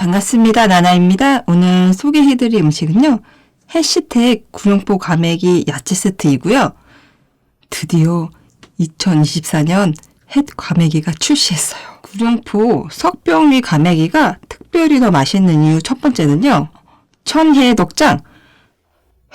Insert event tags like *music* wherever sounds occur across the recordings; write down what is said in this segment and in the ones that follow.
반갑습니다. 나나입니다. 오늘 소개해드릴 음식은요. 해시태ግ 구룡포 가메기 야채 세트이고요. 드디어 2024년 햇 과메기가 출시했어요. 구룡포 석병리 과메기가 특별히 더 맛있는 이유 첫 번째는요. 천혜 덕장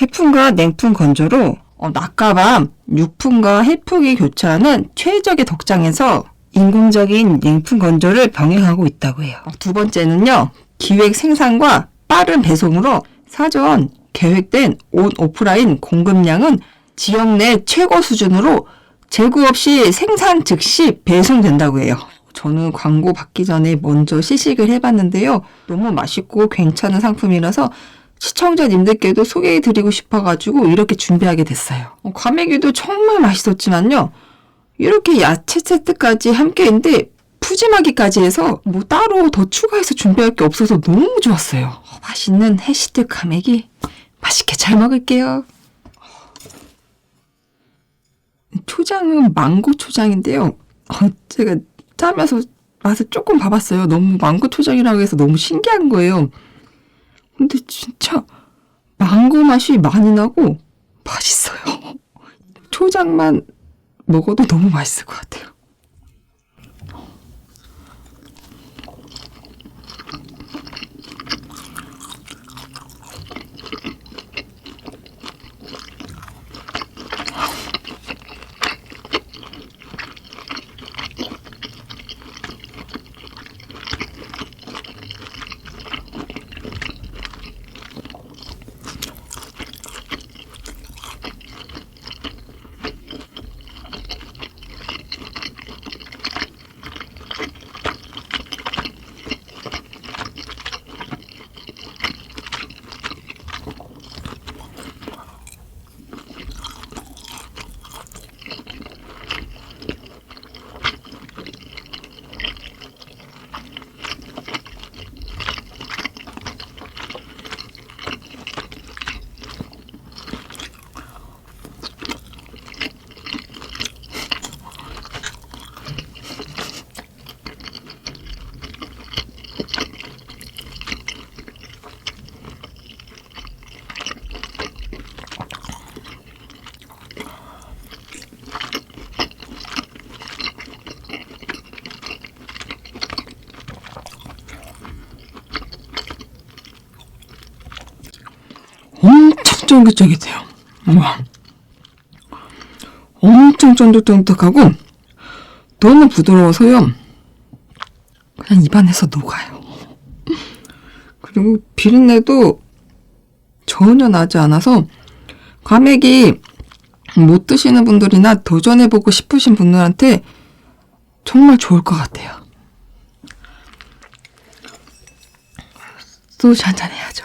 해풍과 냉풍 건조로 어, 낮과 밤 육풍과 해풍이 교차하는 최적의 덕장에서 인공적인 냉풍 건조를 병행하고 있다고 해요. 어, 두 번째는요. 기획 생산과 빠른 배송으로 사전 계획된 온 오프라인 공급량은 지역 내 최고 수준으로 재고 없이 생산 즉시 배송된다고 해요. 저는 광고 받기 전에 먼저 시식을 해봤는데요. 너무 맛있고 괜찮은 상품이라서 시청자님들께도 소개해드리고 싶어가지고 이렇게 준비하게 됐어요. 어, 과메기도 정말 맛있었지만요. 이렇게 야채 세트까지 함께 했는데 푸짐하기까지 해서 뭐 따로 더 추가해서 준비할 게 없어서 너무 좋았어요. 어, 맛있는 해시드 과메기 맛있게 잘 먹을게요. 초장은 망고 초장인데요. 어, 제가 짜면서 맛을 조금 봐봤어요. 너무 망고 초장이라고 해서 너무 신기한 거예요. 근데 진짜 망고 맛이 많이 나고 맛있어요. *laughs* 초장만 먹어도 너무 맛있을 것 같아요. 엄청 쫄깃쫄깃해요. 와. 엄청 쫀득쫀득하고 너무 부드러워서요. 그냥 입안에서 녹아요. 그리고 비린내도 전혀 나지 않아서 과메기 못 드시는 분들이나 도전해보고 싶으신 분들한테 정말 좋을 것 같아요. 소주 한잔 해야죠.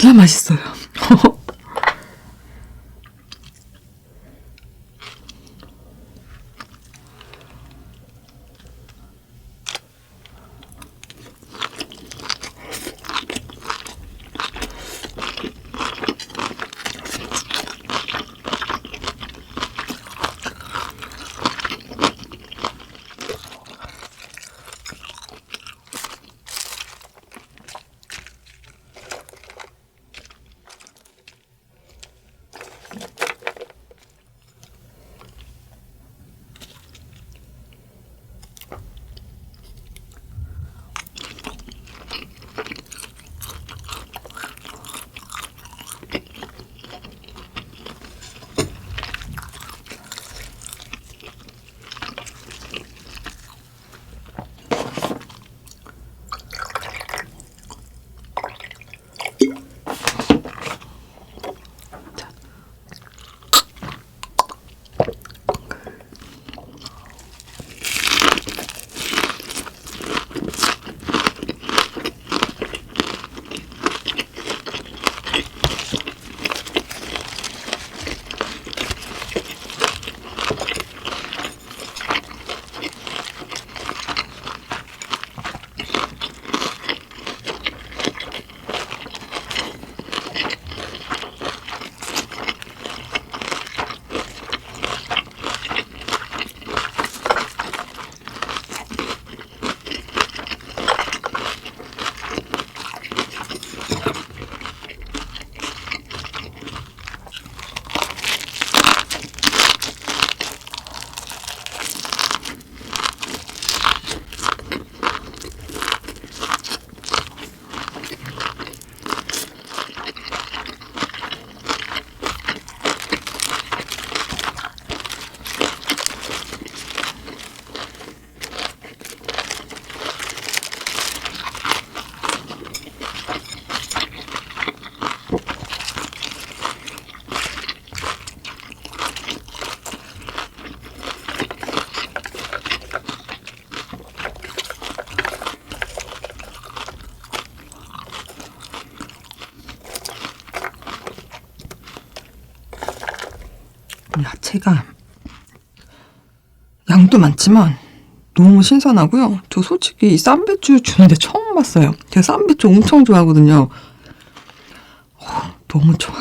진짜 맛있어요. *laughs* 야채가 양도 많지만 너무 신선하고요. 저 솔직히 이 쌈배추 주는데 처음 봤어요. 제가 쌈배추 엄청 좋아하거든요. 어, 너무 좋아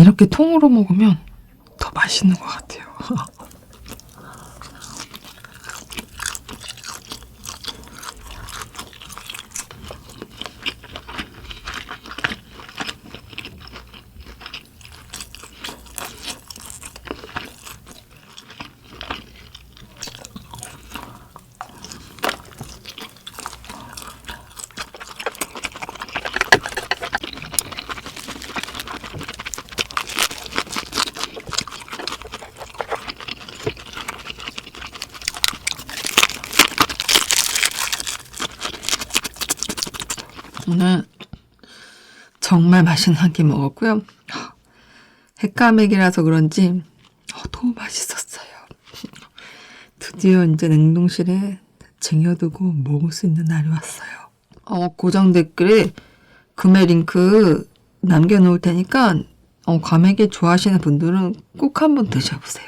이렇게 통으로 먹으면 더 맛있는 것 같아요. 오늘 정말 맛있는 한 끼 먹었고요. 햇감액이라서 그런지 어, 너무 맛있었어요. 드디어 이제 냉동실에 쟁여두고 먹을 수 있는 날이 왔어요. 어, 고정 댓글에 구매 링크 남겨놓을 테니까 어, 과메기 좋아하시는 분들은 꼭 한번 드셔보세요.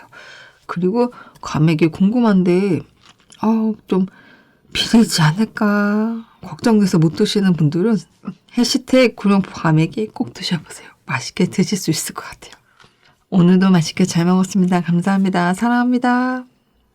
그리고 과메기 궁금한데 어, 좀 비리지 않을까 걱정돼서 못 드시는 분들은 해시태그 구룡포 과메기 꼭 드셔보세요. 맛있게 드실 수 있을 것 같아요. 오늘도 맛있게 잘 먹었습니다. 감사합니다. 사랑합니다.